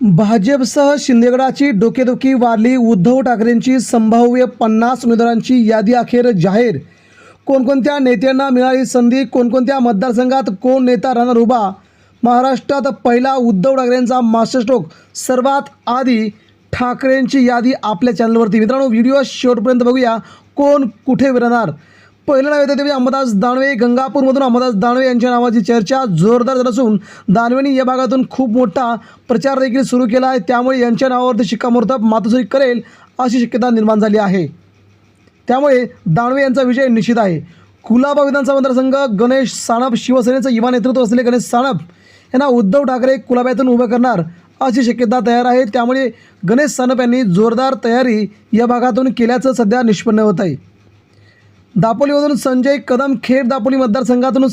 भाजपसह शिंदेगडाची डोकेदुखी वारली उद्धव ठाकरेंची संभाव्य पन्नास उमेदवारांची यादी अखेर जाहीर. कोणकोणत्या नेत्यांना मिळाली संधी? कोणकोणत्या मतदारसंघात कोण नेता राहणार उभा? महाराष्ट्रात पहिला उद्धव ठाकरेंचा मास्टरस्ट्रोक. सर्वात आधी ठाकरेंची यादी आपल्या चॅनलवरती मित्रांनो व्हिडिओ शेवटपर्यंत बघूया. कोण कुठे विरणार? पहिलं नाव येतं ते म्हणजे अंबादास दानवे गंगापूरमधून अंबादास दानवे यांच्या नावाची चर्चा जोरदार झाली असून दानवेंनी या भागातून खूप मोठा प्रचार देखील सुरू केला आहे. त्यामुळे यांच्या नावावरती शिक्कामोर्तब मातोश्री करेल अशी शक्यता निर्माण झाली आहे. त्यामुळे दानवे यांचा विजय निश्चित आहे. कुलाबा विधानसभा मतदारसंघ गणेश साणप शिवसेनेचं युवा नेतृत्व असलेले गणेश साणप यांना उद्धव ठाकरे कुलाब्यातून उभं करणार अशी शक्यता तयार आहे. त्यामुळे गणेश सानप यांनी जोरदार तयारी या भागातून केल्याचं सध्या निष्पन्न होत आहे. दापोलीमधून संजय कदम खेड दापोली मतदारसंघातून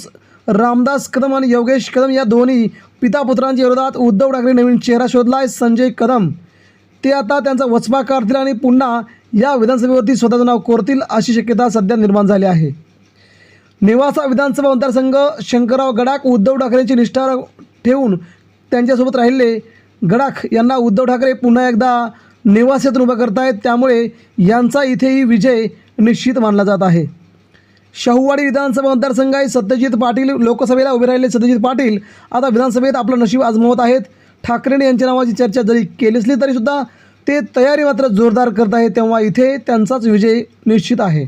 रामदास कदम आणि योगेश कदम या दोन्ही पिता पुत्रांच्या विरोधात उद्धव ठाकरे नवीन चेहरा शोधला आहे संजय कदम ते आता त्यांचा वचपा काढतील आणि पुन्हा या विधानसभेवरती स्वतःचं नाव कोरतील अशी शक्यता सध्या निर्माण झाली आहे. निवासा विधानसभा मतदारसंघ शंकरराव गडाख उद्धव ठाकरेंची निष्ठा ठेवून त्यांच्यासोबत राहिले. गडाख यांना उद्धव ठाकरे पुन्हा एकदा निवासातून उभं करतायत. त्यामुळे यांचा इथेही विजय निश्चित मानला जात आहे. शाहूवाडी विधानसभा मतदारसंघ आहे सत्यजित पाटील लोकसभेला उभे राहिले. सत्यजित पाटील आता विधानसभेत आपलं नशीब आजमावत आहेत. ठाकरेने यांच्या नावाची चर्चा जरी केली असली तरीसुद्धा ते तयारी मात्र जोरदार करत आहेत. तेव्हा इथे त्यांचाच विजय निश्चित आहे.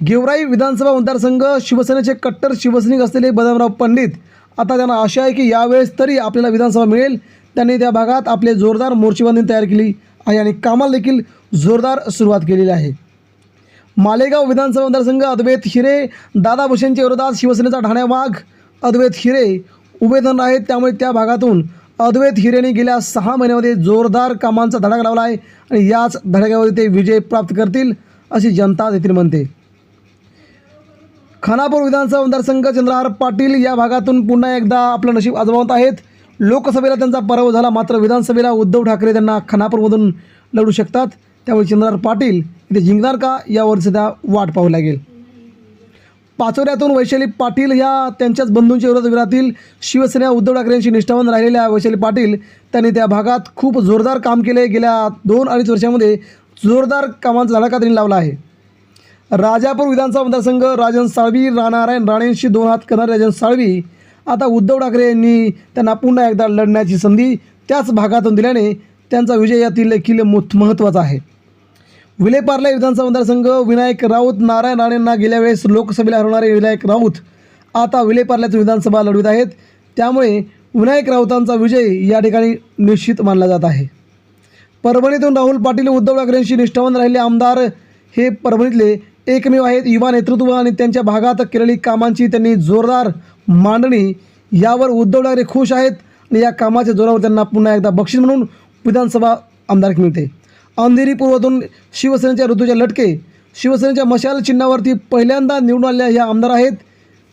गेवराई विधानसभा मतदारसंघ शिवसेनेचे कट्टर शिवसैनिक असलेले बदामराव पंडित आता त्यांना आशा आहे की यावेळेस तरी आपल्याला विधानसभा मिळेल. त्यांनी त्या भागात आपले जोरदार मोर्चेबांधणी तयार केली आहे आणि कामाला देखील जोरदार सुरुवात केलेली आहे. मालेगाव विधानसभा मतदारसंघ अद्वैत हिरे दादा भुसेंच्या विरोधात शिवसेनेचा ठाणे वाघ अद्वैत हिरे उमेदवार आहेत. त्यामुळे त्या भागातून अद्वैत हिरेने गेल्या सहा महिन्यामध्ये जोरदार कामांचा धडाका लावला आहे आणि याच धडक्यावर ते विजय प्राप्त करतील अशी जनता देखील म्हणते. खानापूर विधानसभा मतदारसंघ चंद्रहार पाटील या भागातून पुन्हा एकदा आपलं नशीब आजमावत आहेत. लोकसभेला त्यांचा पराभव झाला मात्र विधानसभेला उद्धव ठाकरे त्यांना खानापूरमधून लढू शकतात. त्यामुळे चंद्रहार पाटील इथे जिंकणार का? यावर सध्या वाट पाहू लागेल. पाचोऱ्यातून वैशाली पाटील ह्या त्यांच्याच बंधूंच्या विरोधात विरातील शिवसेना उद्धव ठाकरेंशी निष्ठावान राहिलेल्या वैशाली पाटील त्यांनी त्या भागात खूप जोरदार काम केले. गेल्या दोन अडीच वर्षामध्ये जोरदार कामांचा धडाका त्यांनी लावला आहे. राजापूर विधानसभा मतदारसंघ राजन साळवी रानारायण राणेंशी दोन हात करणारे राजन साळवी आता उद्धव ठाकरे यांनी त्यांना पुन्हा एकदा लढण्याची संधी त्याच भागातून दिल्याने त्यांचा विजय यातील देखील महत्त्वाचा आहे. विलेपार्ले विधानसभा मतदारसंघ विनायक राऊत नारायण राणेंना गेल्या वेळेस लोकसभेला हरवणारे विनायक राऊत आता विलेपार्ल्याचं विधानसभा लढवित आहेत. त्यामुळे विनायक राऊतांचा विजय या ठिकाणी निश्चित मानला जात आहे. परभणीतून राहुल पाटील उद्धव ठाकरेंशी निष्ठावान राहिले आमदार हे परभणीतले एकमेव आहेत. युवा नेतृत्व आणि त्यांच्या भागात केलेली कामांची त्यांनी जोरदार मांडणी. यावर उद्धव ठाकरे खुश आहेत आणि या कामाच्या जोरावर त्यांना पुन्हा एकदा बक्षीस म्हणून विधानसभा आमदारकी मिळते. अंधेरी पूर्वातून शिवसेनेच्या ऋतूच्या लटके शिवसेनेच्या मशाल चिन्हावरती पहिल्यांदा निवडून आलेल्या ह्या आमदार आहेत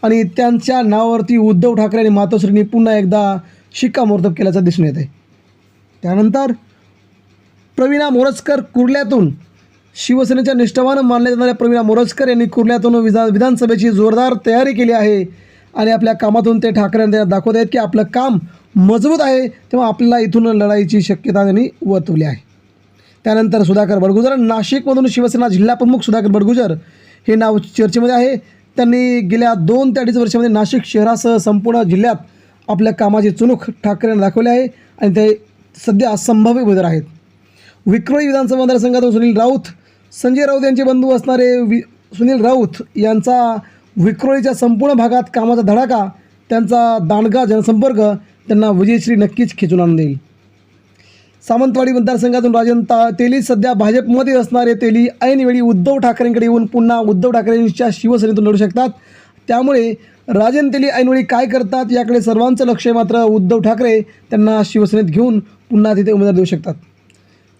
आणि त्यांच्या नावावरती उद्धव ठाकरे आणि मातोश्रींनी पुन्हा एकदा शिक्कामोर्तब केल्याचं दिसून येत आहे त्यानंतर प्रवीणा मोरजकर कुर्ल्यातून शिवसेनेच्या निष्ठावान मानल्या जाणाऱ्या प्रवीणा मोरजकर यांनी कुर्ल्यातून विधा विधानसभेची जोरदार तयारी केली आहे आणि आपल्या कामातून ते ठाकरेंना दाखवत आहेत की आपलं काम मजबूत आहे तेव्हा आपल्याला इथून लढाईची शक्यता त्यांनी वर्तवली आहे. त्यानंतर सुधाकर बडगुजर नाशिकमधून शिवसेना जिल्हाप्रमुख सुधाकर बडगुजर हे नाव चर्चेमध्ये आहे. त्यांनी गेल्या दोन ते अडीच वर्षामध्ये नाशिक शहरासह संपूर्ण जिल्ह्यात आपल्या कामाची चुणूक ठाकरेंना दाखवली आहे आणि ते सध्या संभाव्य उमेदवार आहेत. विक्रोळी विधानसभा मतदारसंघातून सुनील राऊत संजय राऊत यांचे बंधू असणारे वि सुनील राऊत यांचा विक्रोळीच्या संपूर्ण भागात कामाचा धडाका त्यांचा दांडगा जनसंपर्क त्यांना विजयश्री नक्कीच खेचून आणून देईल. सावंतवाडी मतदारसंघातून राजनता तेली सध्या भाजपमध्ये असणारे तेली ऐनवेळी उद्धव ठाकरेंकडे येऊन पुन्हा उद्धव ठाकरेंच्या शिवसेनेतून लढू शकतात. त्यामुळे राजन तेली ऐनवेळी काय करतात याकडे सर्वांचं लक्ष आहे मात्र उद्धव ठाकरे त्यांना शिवसेनेत घेऊन पुन्हा तिथे उमेदवार देऊ शकतात.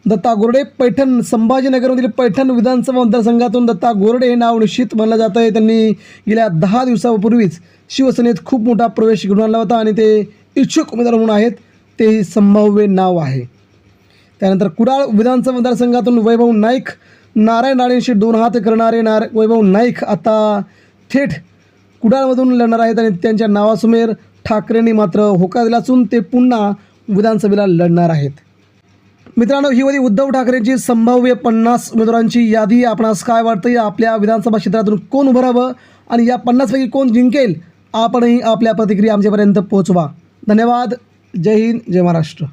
दत्ता गोरडे पैठण संभाजीनगरमधील पैठण विधानसभा मतदारसंघातून दत्ता गोरडे हे नाव निश्चित मानलं जातं आहे. त्यांनी गेल्या दहा दिवसापूर्वीच शिवसेनेत खूप मोठा प्रवेश घडून आणला होता आणि ते इच्छुक उमेदवार म्हणून आहेत. ते संभाव्य नाव आहे. त्यानंतर कुडाळ विधानसभा मतदारसंघातून वैभव नाईक नारायण राणेंशी दोन हात करणारे नार वैभव नाईक आता थेट कुडाळमधून लढणार आहेत आणि त्यांच्या नावासमोर ठाकरेंनी मात्र होकार दिला असून ते पुन्हा विधानसभेला लढणार आहेत. मित्रांनो ही होती उद्धव ठाकरेंची संभाव्य पन्नास उमेदवारांची यादी. आपणास काय वाटतं आपल्या विधानसभा क्षेत्रातून कोण उभं राहावं? आणि या पन्नासपैकी कोण जिंकेल? आपणही आपल्या प्रतिक्रिया आमच्यापर्यंत पोहोचवा. धन्यवाद. जय हिंद. जय महाराष्ट्र.